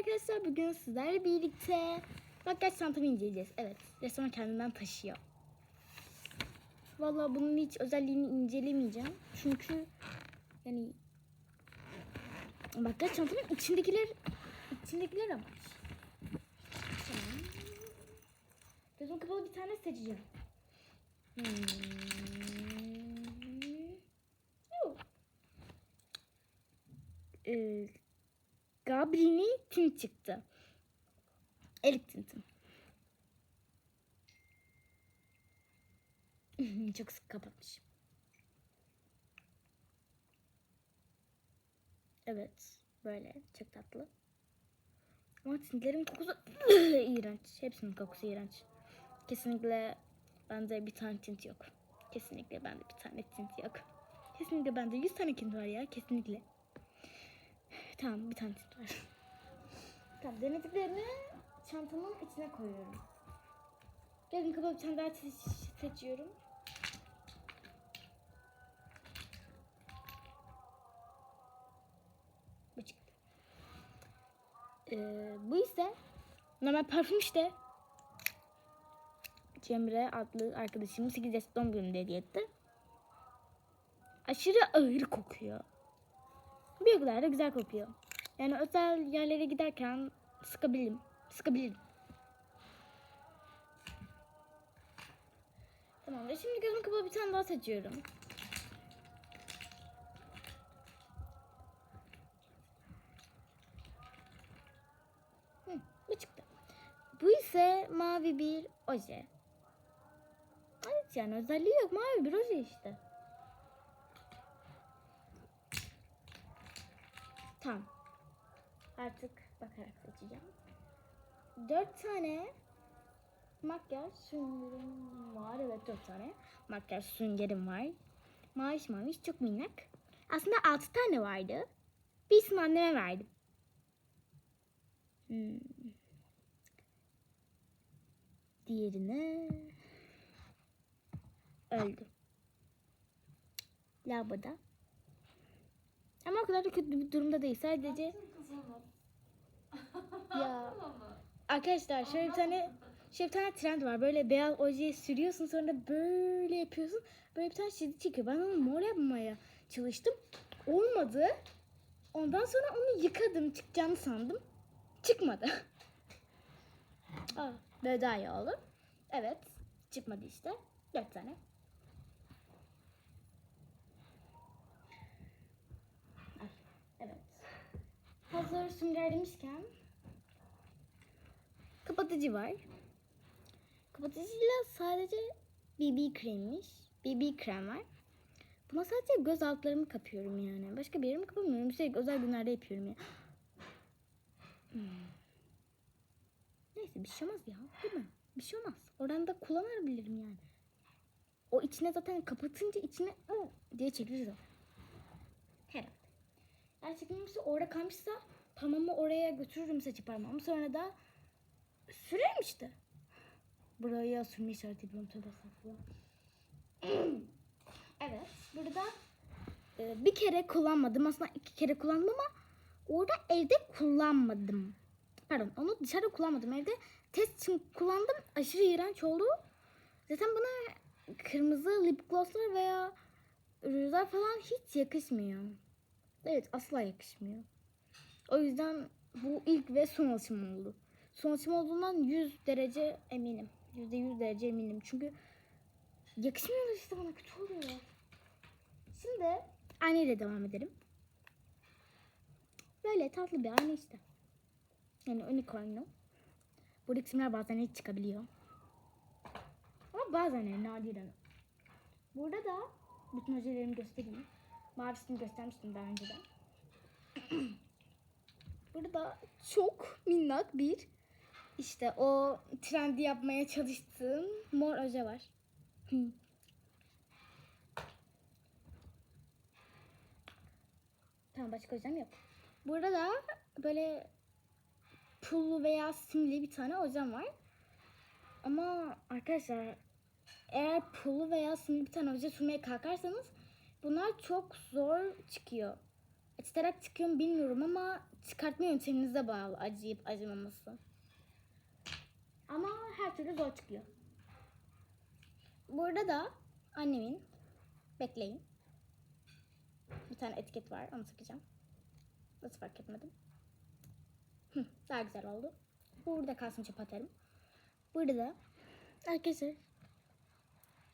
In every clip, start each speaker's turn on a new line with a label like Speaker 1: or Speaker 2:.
Speaker 1: arkadaşlar. Bugün sizlerle birlikte makyaj çantamı inceleyeceğiz. Evet, resmen kendinden taşıyor. Vallahi bunun hiç özelliğini incelemeyeceğim. Çünkü yani makyaj çantamın içindekiler içindekiler amaç. Tamam. Gözüm kapalı bir tane seçeceğim. Hmm. Ee, Gabrini tint çıktı. Elik tintim. Çok sık kapatmış. Evet. Böyle. Çok tatlı. Ama tintlerin kokusu iğrenç. Hepsinin kokusu iğrenç. Kesinlikle bende bir tane tint yok. Kesinlikle bende bir tane tint yok. Kesinlikle bende 100 tane tint var ya. Kesinlikle. Tamam bir tane tint var. tamam denediklerini çantamın içine koyuyorum. Gelin kapalı bir seçiyorum. Bu çıktı. Ee, bu ise normal parfüm işte. Cemre adlı arkadaşımın 8 yaş doğum gününde hediye etti. Aşırı ağır kokuyor. Kadar da güzel kokuyor. Yani özel yerlere giderken sıkabilirim. Sıkabilirim. Tamam ve şimdi gözüm kapalı bir tane daha seçiyorum. Hı, bu çıktı. Bu ise mavi bir oje. Evet yani özelliği yok. Mavi bir oje işte. Tamam. Artık bakarak seçeceğim. Dört tane makyaj süngerim var. Evet dört tane makyaj süngerim var. Maviş maviş çok minnak. Aslında altı tane vardı. Bir ismi anneme verdim. Hmm. Diğerine öldü. Lavaboda. Ama o kadar da kötü bir durumda değil. Sadece ya arkadaşlar şöyle bir tane şöyle bir tane trend var. Böyle beyaz ojeyi sürüyorsun sonra böyle yapıyorsun. Böyle bir tane çizgi çıkıyor. Ben onu mor yapmaya çalıştım. Olmadı. Ondan sonra onu yıkadım. Çıkacağını sandım. Çıkmadı. Aa, böyle daha iyi oldu. Evet. Çıkmadı işte. Dört tane. Ay, Evet. Hazır sünger demişken kapatıcı var. Kapatıcıyla sadece BB kremmiş. BB krem var. Buna sadece göz altlarımı kapıyorum yani. Başka bir yerimi kapamıyorum. Sürekli özel günlerde yapıyorum ya. Hmm. Neyse bir şey olmaz ya. Değil mi? Bir şey olmaz. Oradan da kullanabilirim yani. O içine zaten kapatınca içine ı diye çekilir zaten. Herhalde. Eğer çekilmemişse orada kalmışsa parmağımı oraya götürürüm saçı parmağımı. Sonra da sürerim işte. Buraya sürme işareti yapıyorum. Tövbe evet. Burada e, bir kere kullanmadım. Aslında iki kere kullandım ama orada evde kullanmadım. Pardon onu dışarıda kullanmadım. Evde test için kullandım. Aşırı iğrenç oldu. Zaten bana kırmızı lip glosslar veya rujlar falan hiç yakışmıyor. Evet asla yakışmıyor. O yüzden bu ilk ve son alışım oldu. Son alışım olduğundan 100 derece eminim. %100 derece eminim. Çünkü yakışmıyor işte bana kötü oluyor. Şimdi ayna ile devam edelim. Böyle tatlı bir ayna işte. Yani unicornlu. Buradaki isimler bazen hiç çıkabiliyor. Ama bazen nadiren. Burada da bütün ojelerimi göstereyim. Mavisini göstermiştim daha önceden. Burada çok minnak bir işte o trendi yapmaya çalıştığım mor oje var. Tamam başka ojem yok. Burada da böyle pullu veya simli bir tane ojem var. Ama arkadaşlar eğer pullu veya simli bir tane oje sürmeye kalkarsanız bunlar çok zor çıkıyor. Çıtarak çıkıyor mu bilmiyorum ama çıkartma yönteminize bağlı acıyıp acımaması. Ama her türlü zor çıkıyor. Burada da annemin bekleyin. Bir tane etiket var onu takacağım. Nasıl fark etmedim. Hı, daha güzel oldu. Burada kalsın çöp atarım. Burada da arkadaşlar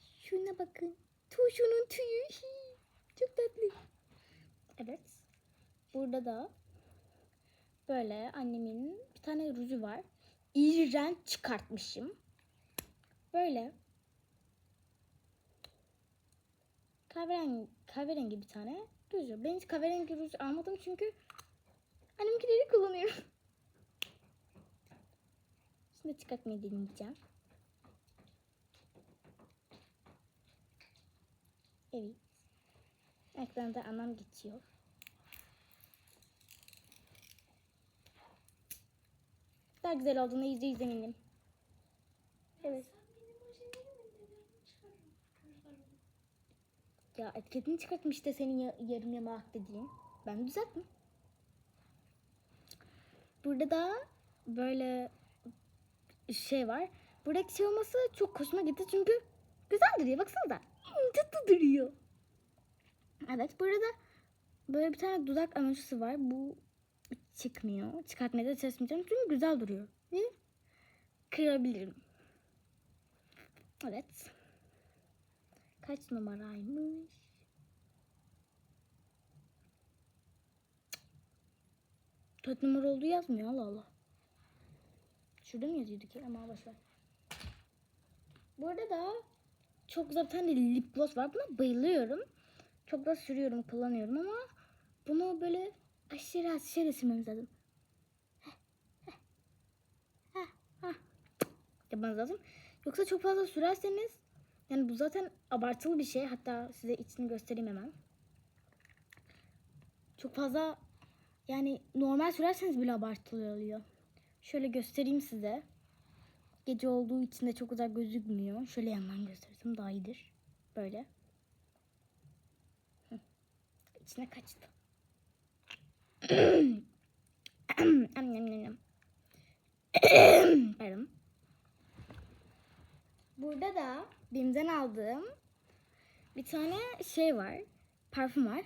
Speaker 1: şuna bakın. Tuşunun tüyü. Çok tatlı. Evet. Burada da böyle annemin bir tane ruju var. İğrenç çıkartmışım. Böyle kahverengi, kahverengi bir tane ruju. Ben hiç kahverengi ruj almadım çünkü annemkileri kullanıyorum. Şimdi çıkartmayı deneyeceğim. Evet. Ekranda anam geçiyor. Daha güzel olduğuna yüzde yüz eminim. Evet. Ya etiketini çıkartmış da senin ya- yarım yamalak dediğin. Ben düzelttim. Burada da böyle şey var. Buradaki şey olması çok hoşuma gitti çünkü güzel duruyor. Baksanıza. Hmm, Tatlı duruyor. Evet burada böyle bir tane dudak emojisi var. Bu çıkmıyor. Çıkartmaya da çalışmayacağım çünkü güzel duruyor. Ve kırabilirim. Evet. Kaç numaraymış? Dört numara olduğu yazmıyor Allah Allah. Şurada mı yazıyordu ki? Ama boş ver. Burada da çok güzel bir tane lip gloss var. Buna bayılıyorum. Çok da sürüyorum, kullanıyorum ama bunu böyle aşırı aşırı sürmemiz lazım. Yapmanız lazım. Yoksa çok fazla sürerseniz yani bu zaten abartılı bir şey. Hatta size içini göstereyim hemen. Çok fazla yani normal sürerseniz bile abartılı oluyor. Şöyle göstereyim size. Gece olduğu için de çok güzel gözükmüyor. Şöyle yandan göstersem daha iyidir. Böyle. Hı. İçine kaçtı. Pardon. Burada da Bim'den aldığım bir tane şey var. Parfüm var.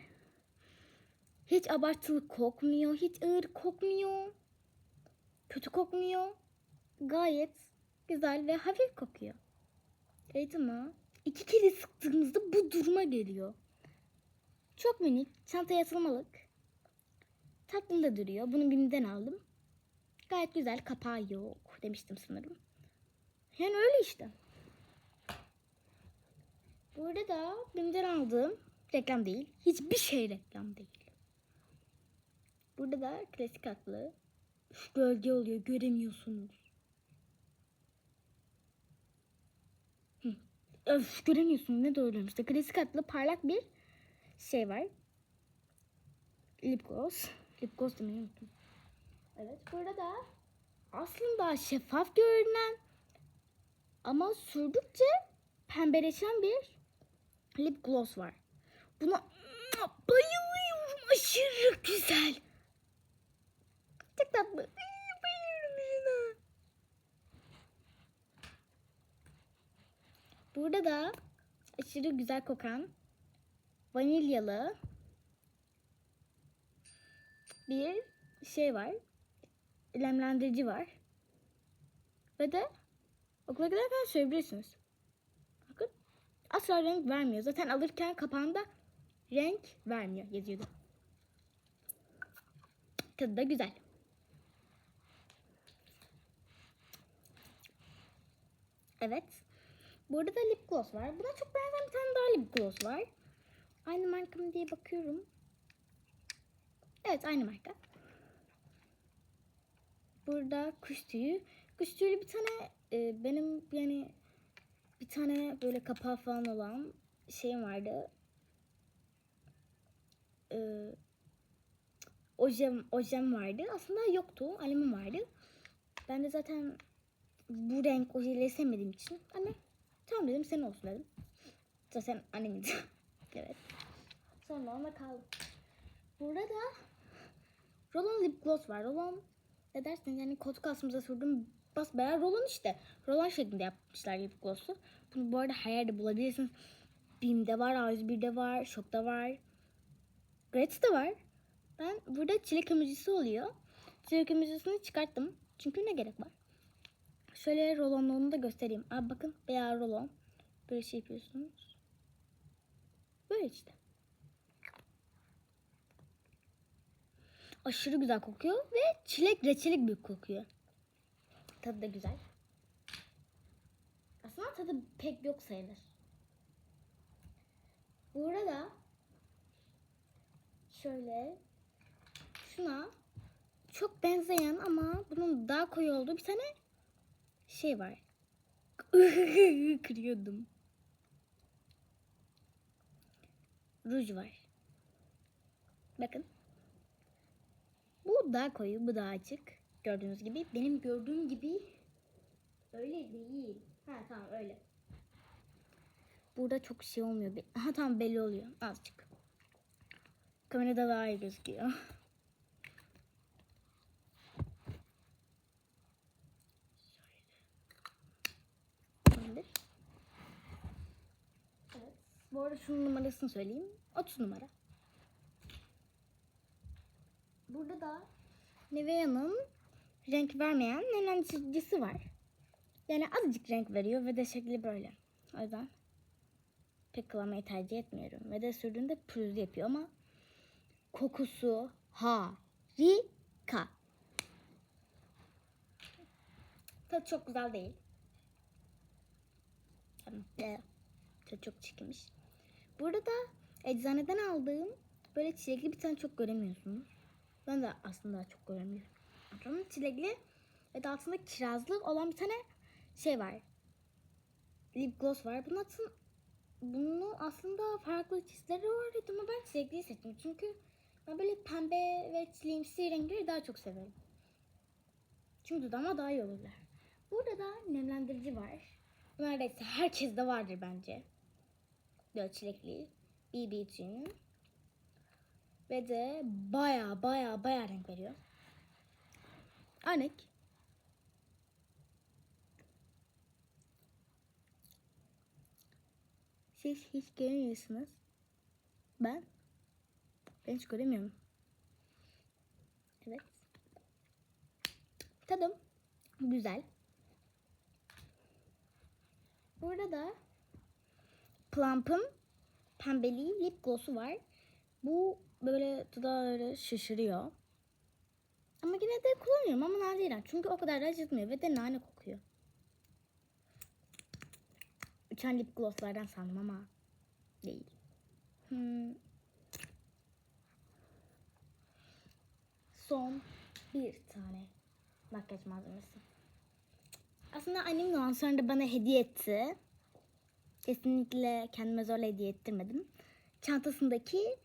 Speaker 1: Hiç abartılı kokmuyor. Hiç ağır kokmuyor. Kötü kokmuyor. Gayet güzel ve hafif kokuyor. Evet ama iki kere sıktığımızda bu duruma geliyor. Çok minik. Çantaya atılmalık. Tatlı da duruyor. Bunu Bim'den aldım. Gayet güzel. Kapağı yok demiştim sanırım. Yani öyle işte. Burada da Bim'den aldığım reklam değil. Hiçbir şey reklam değil. Burada da klasik aklı. Şu gölge oluyor göremiyorsunuz. Hı. Öf göremiyorsunuz ne doğru işte. Klasik aklı parlak bir şey var. Lip gloss. Lip gloss demeyi unuttum. Evet burada da aslında şeffaf görünen ama sürdükçe pembeleşen bir lip gloss var. Buna bayılıyorum. Aşırı güzel. Çok tatlı. Burada da aşırı güzel kokan vanilyalı bir şey var. Lemlendirici var. Ve de okula giderken sürebilirsiniz. Bakın asla renk vermiyor. Zaten alırken kapağında renk vermiyor yazıyordu. Tadı da güzel. Evet. Burada da lip gloss var. Buna çok benzer bir tane daha lip gloss var. Aynı marka mı diye bakıyorum. Evet aynı marka. Burada kuş tüyü. Kuş tüyülü bir tane e, benim yani bir tane böyle kapağı falan olan şeyim vardı. E, ojem, ojem vardı. Aslında yoktu. Annemin vardı. Ben de zaten bu renk ojeleri sevmediğim için anne tamam dedim senin olsun dedim. Zaten annemin evet. Sonra ona kaldım. Burada Rolon lip gloss var. Rolon ne dersiniz yani koltuk altımıza sürdüğüm basbayağı rolon işte. Rolon şeklinde yapmışlar lip gloss'u. Bunu bu arada her yerde bulabilirsiniz. Bim'de var, A101'de var, Shop'ta var. Gratis'te var. Ben burada çilek emojisi oluyor. Çilek emojisini çıkarttım. Çünkü ne gerek var? Şöyle rolonluğunu da göstereyim. Aa, bakın beyaz rolon. Böyle şey yapıyorsunuz. Böyle işte. Aşırı güzel kokuyor ve çilek reçeli gibi kokuyor. Tadı da güzel. Aslında tadı pek yok sayılır. Burada şöyle şuna çok benzeyen ama bunun daha koyu olduğu bir tane şey var. Kırıyordum. Ruj var. Bakın. Bu daha koyu, bu daha açık. Gördüğünüz gibi. Benim gördüğüm gibi öyle değil. Ha tamam öyle. Burada çok şey olmuyor. Ha tamam belli oluyor azıcık. Kamerada daha iyi gözüküyor. Bu arada şunun numarasını söyleyeyim. 30 numara. Burada da Nivea'nın renk vermeyen nemlendiricisi var. Yani azıcık renk veriyor ve de şekli böyle. O yüzden pek kullanmayı tercih etmiyorum. Ve de sürdüğünde pürüzlü yapıyor ama kokusu harika. Tadı çok güzel değil. Tadı çok çirkinmiş. Burada da eczaneden aldığım böyle çilekli bir tane çok göremiyorsunuz. Ben de aslında çok göremiyorum. Ama çilekli ve altında kirazlı olan bir tane şey var. Lip gloss var. Bunun aslında, bunun aslında farklı çizgileri var ama ben çilekliyi seçtim. Çünkü ben böyle pembe ve çileğimsi renkleri daha çok severim. Çünkü dudağıma daha iyi olurlar. Burada da nemlendirici var. Neredeyse herkes de vardır bence. Böyle çilekli. BB için. Ve de baya baya baya renk veriyor. Örnek. Siz hiç göremiyorsunuz. Ben ben hiç göremiyorum. Evet. Tadım güzel. Burada da Plump'ın pembeli lip gloss'u var. Bu böyle dudakları şişiriyor. Ama yine de kullanıyorum ama nadiren. Çünkü o kadar da acıtmıyor ve de nane kokuyor. Uçan lip glosslardan sandım ama değil. Hmm. Son bir tane makyaj malzemesi. Aslında annem lansöründe bana hediye etti. Kesinlikle kendime zorla hediye ettirmedim. Çantasındaki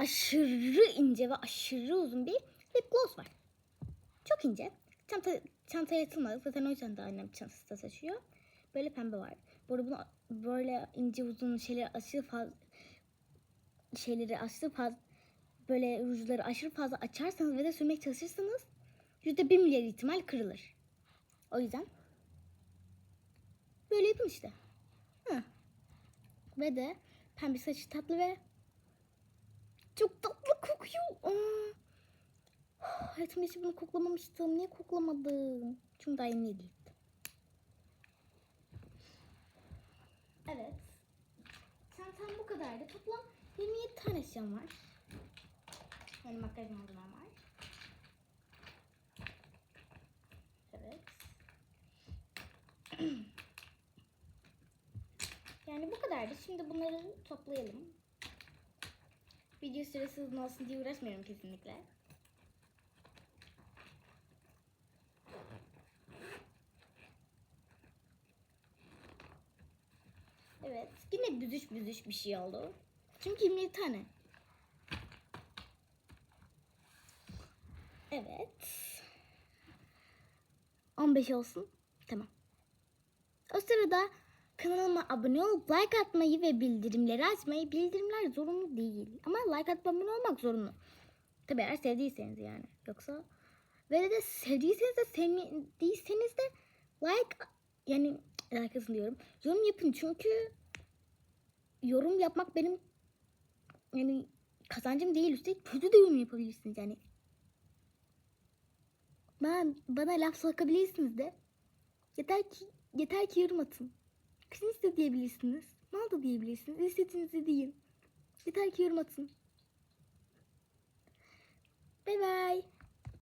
Speaker 1: aşırı ince ve aşırı uzun bir lip gloss var. Çok ince. Çanta, çantaya atılmadı. Zaten o yüzden de annem çantasında taşıyor. Böyle pembe var. Arada bunu böyle ince uzun şeyleri aşırı fazla şeyleri aşırı fazla böyle rujları aşırı fazla açarsanız ve de sürmeye çalışırsanız yüzde bir milyar ihtimal kırılır. O yüzden böyle yapın işte. Hı. Ve de pembe saçı tatlı ve çok tatlı kokuyor. Aa. Hayatımda hiç bunu koklamamıştım. Niye koklamadım? Çünkü daha yeni değil. Evet. Çantam bu kadardı. Toplam 27 tane eşyam var. Yani makyaj malzemem var. Evet. yani bu kadardı. Şimdi bunları toplayalım. Video süresi uzun olsun diye uğraşmıyorum kesinlikle. Evet. Yine büzüş büzüş bir şey oldu. Çünkü 27 tane. Evet. 15 olsun. Tamam. O sırada kanalıma abone olup like atmayı ve bildirimleri açmayı bildirimler zorunlu değil. Ama like atıp abone olmak zorunlu. Tabii eğer sevdiyseniz yani. Yoksa ve de sevdiyseniz de sevmediyseniz de like yani like'ısın diyorum. Yorum yapın çünkü yorum yapmak benim yani kazancım değil üstelik kötü de yorum yapabilirsiniz yani. Bana, bana laf sokabilirsiniz de. Yeter ki yeter ki yorum atın. Kızınız da diyebilirsiniz. Mal da diyebilirsiniz. İstediğinizi deyin. Yeter ki yorum atın. Bye bye.